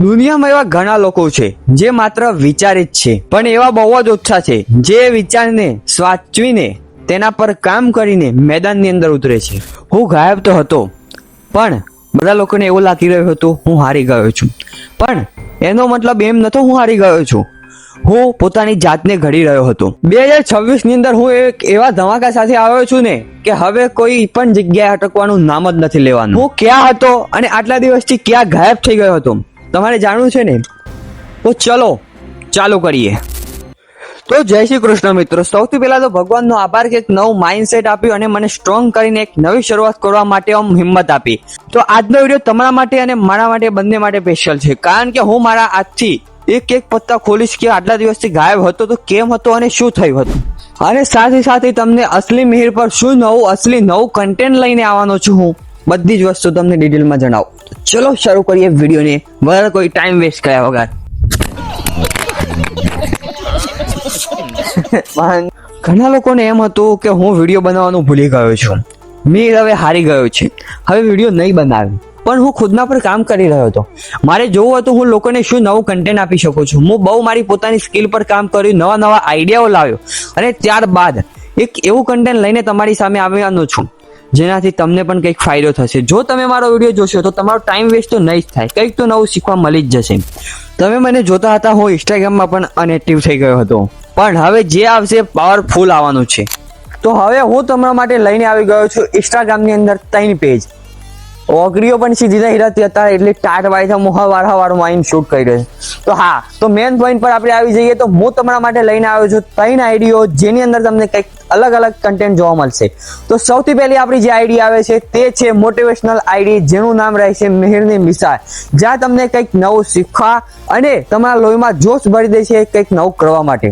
દુનિયામાં એવા ઘણા લોકો છે જે માત્ર વિચારે જ છે. પણ એવા બહુ જ ઓછા છે જે વિચારને સ્વાચવીને તેના પર કામ કરીને મેદાનની અંદર ઉતરે છે. હું ગાયબ તો હતો, પણ બધા લોકોને એવું લાગી રહ્યું હતું, હું હારી ગયો છું. પણ એનો મતલબ એમ નતો હું હારી ગયો છું. હું પોતાની જાતને ઘડી રહ્યો હતો. બે હજાર છવ્વીસની અંદર હું એક એવા ધમાકા સાથે આવ્યો છું ને કે હવે કોઈ પણ જગ્યાએ અટકવાનું નામ જ નથી લેવાનું. હું ક્યાં હતો અને આટલા દિવસથી ક્યાં ગાયબ થઈ ગયો હતો? તમારે જાણવું છે ને? તો ચલો, ચાલુ કરીએ. તો જય શ્રી કૃષ્ણ મિત્રો, સૌથી પહેલા તો ભગવાનનો આભાર કે એક નવું માઇન્ડસેટ આપ્યું અને મને સ્ટ્રોંગ કરીને એક નવી શરૂઆત કરવા માટે આમ હિંમત આપી. તો આજનો વીડિયો તમારા માટે અને મારા માટે બંને માટે સ્પેશિયલ છે. કારણ કે હું મારા આજથી એક એક પત્તા ખોલીશ કે આટલા દિવસથી ગાયબ હતો તો કેમ હતો અને શું થયું હતું? અને સાથે સાથે તમને અસલી મિહિર પર શું નવું, અસલી નવું કન્ટેન્ટ લઈને આવવાનો છું હું. બધી જ વસ્તુ તમને ડિટેલમાં જણાવો. ચલો શરૂ કરીએ વિડીયોને. વગર કોઈ ટાઈમ વેસ્ટ કર્યા વગર. ઘણા લોકોને એમ હતું કે હું વીડિયો બનાવવાનું ભૂલી ગયો છું. મીર હવે હારી ગયો છે. હવે વીડિયો નહીં બનાવે. પણ હું ખુદના પર કામ કરી રહ્યો હતો. મારે જોવું હતું હું લોકોને શું નવું કન્ટેન્ટ આપી શકું છું. હું બહુ મારી પોતાની સ્કિલ પર કામ કર્યું નવા નવા આઈડિયાઓ લાવ્યો. અને ત્યારબાદ એક એવું કન્ટેન્ટ લઈને તમારી સામે આવવાનો છું. જેનાથી તમને પણ કંઈક ફાયદો થશે. જો તમે મારો વીડિયો જોશો તો તમારો ટાઈમ વેસ્ટ તો નહીં જ થાય. કંઈક તો નવું શીખવા મળી જ જશે. તમે મને જોતા હતા હું ઇન્સ્ટાગ્રામમાં પણ અનએક્ટિવ થઈ ગયો હતો. પણ હવે જે આવશે પાવરફુલ આવવાનું છે. તો હવે હું તમારા માટે લઈને આવી ગયો છું ઇન્સ્ટાગ્રામની અંદર ત્રણ પેજ ઓગળીઓ પણ સીધી નહીં રહેતી હતા, એટલે ટાટ વાય મોહ વાળા વાળું માઇન્ડ શૂટ કરી રહ્યો તો હા, તો મેન પોઈન્ટ પર આપણે આવી જઈએ તો હું તમારા માટે લઈને આવ્યો છું ત્રણ આઈડીઓ જેની અંદર તમને કંઈક અલગ અલગ કન્ટેન્ટ જોવા મળશે. તો સૌથી પહેલી આપણી જે આઈડી આવે છે, તે છે મોટિવેશનલ આઈડી, જેનું નામ રહે છે મિહિરની મિસાલ. જ્યાં તમને કંઈક નવું શીખવા અને તમારા લોહીમાં જોશ ભરી દે છે કંઈક નવું કરવા માટે.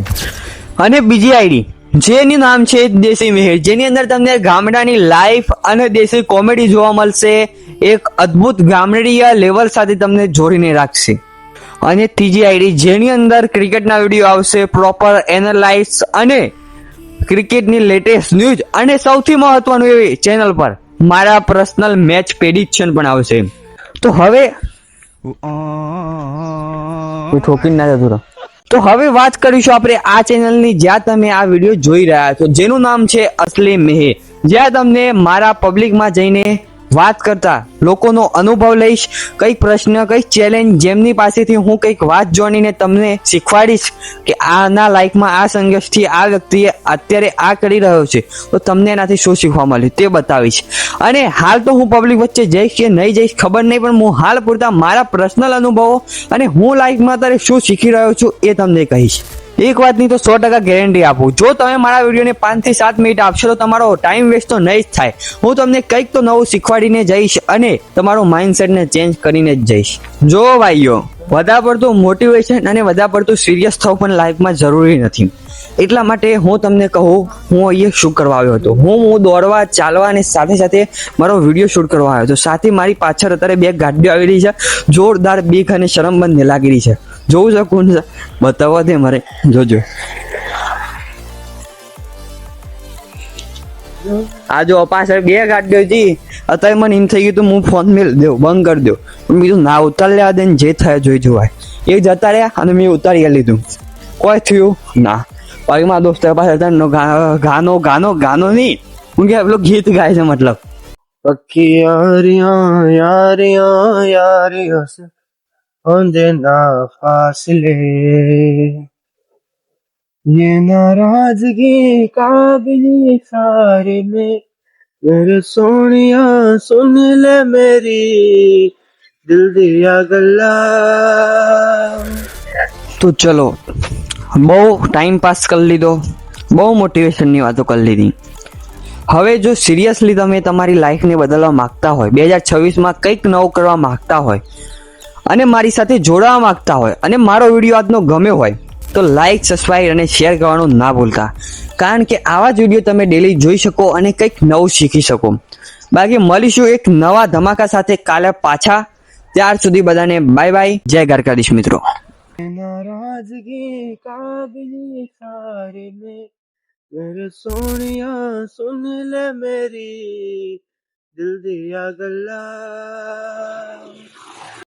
અને બીજી આઈડી, જેનું નામ છે દેશી મિહિર, જેની અંદર તમને ગામડાની લાઈફ અને દેશી કોમેડી જોવા મળશે. એક અદ્ભુત ગામડીય લેવલ સાથે તમને જોડીને રાખશે. અને ત્રીજી આઈડી, જેની અંદર ક્રિકેટના વીડિયો આવશે પ્રોપર એનાલાઇઝ અને ક્રિકેટની લેટેસ્ટ ન્યૂઝ અને સૌથી મહત્વનું એવી ચેનલ પર મારા પર્સનલ મેચ પ્રેડિક્શન પણ આવશે. તો હવે ઠોકી ના જતું તો હવે વાત કરીશું આપણે આ ચેનલની જ્યાં તમે આ વીડિયો જોઈ રહ્યા છો, જેનું નામ છે અસલી મેહે. જ્યાં તમને મારા પબ્લિકમાં જઈને વાત કરતા લોકોનો અનુભવ લઈશ, કંઈક પ્રશ્ન, કંઈક ચેલેન્જ જેમની પાસેથી હું કંઈક વાત જોણીને તમને શીખવાડીશ કે આના લાઈફમાં આ સંઘર્ષથી આ વ્યક્તિએ અત્યારે આ કરી રહ્યો છે, તો તમને એનાથી શું શીખવા મળ્યું તે બતાવીશ. અને હાલ તો હું પબ્લિક વચ્ચે જઈશ કે નહીં જઈશ ખબર નહીં, પણ હું હાલ પૂરતા મારા પર્સનલ અનુભવો અને હું લાઈફમાં અત્યારે શું શીખી રહ્યો છું એ તમને કહીશ. એક વાતની તો સો ટકા ગેરંટી આપું. જો તમે મારા વિડીયોને પાંચથી સાત મિનિટ આપશો તો તમારો ટાઈમ વેસ્ટ તો નહીં જ થાય. હું તમને કંઈક તો નવું શીખવાડીને જઈશ અને તમારું માઇન્ડસેટને ચેન્જ કરીને જ જઈશ. જો ભાઈઓ, વધારે પડતું મોટિવેશન અને વધારે પડતું સિરિયસ થવું પણ લાઈફમાં જરૂરી નથી. એટલા માટે હું તમને કહું, હું અહીંયા શું કરવા આવ્યો હતો. હું હું દોડવા, ચાલવા અને સાથે સાથે મારો વીડિયો શૂટ કરવા આવ્યો હતો. સાથે મારી પાછળ અત્યારે બે ગાડીઓ આવી રહી છે. જોરદાર બીક અને શરમ બંધ લાગી રહી છે. જોવું છે કોણ છે? બતાવવા દે મારે. જોજો. આ જો પાછળ બે ગાડીઓ હતી અત્યારે મને એમ થઈ ગયું તો હું ફોન મેળ દેવ બંધ કરી દો પણ બીજું ના ઉતાર લેવા દે ને જે થાય જોઈ જોવાય. એ જતા રહ્યા અને મેં ઉતારી લીધું. કોઈ થયું? ના. પછી મારા દોસ્ત પાસે ગાનો ગાનો ગાનો નહીં. હું કે પેલું ગીત ગાય છે મતલબ. પક્કી યારિયા યારિયા યારિયાं સે હોંદે ના ફાસલે ये नाराजगी काबिली सारे में मेरे सोनिया सुन ले मेरी दिल दिया गल्ला તો ચલો બહુ ટાઈમ પાસ કરી લીધો બહુ મોટિવેશનની વાતો કરી લીધી હવે જો સિરિયસલી તમે તમારી લાઈફને બદલવા માંગતા હોય બે હજાર છવ્વીસમાં કંઈક નવું કરવા માંગતા હોય અને મારી સાથે જોડાવા માંગતા હોય અને મારો વિડીયો આજનો ગમ્યો હોય તો લાઈક સબસ્ક્રાઈબ અને શેર કરવાનું ના ભૂલતા કારણ કે આવા જ વિડીયો તમે ડેલી જોઈ શકો અને કંઈક નવું શીખી શકો બાકી મળીશું એક નવા ધમાકા સાથે કાલે પાછા ત્યાર સુધી બધાને બાય બાય જય દ્વારકાધીશ મિત્રો नाराजगी काबिली सारे में मेरे सोनिया सुन ले मेरी दिल दिया गल्ला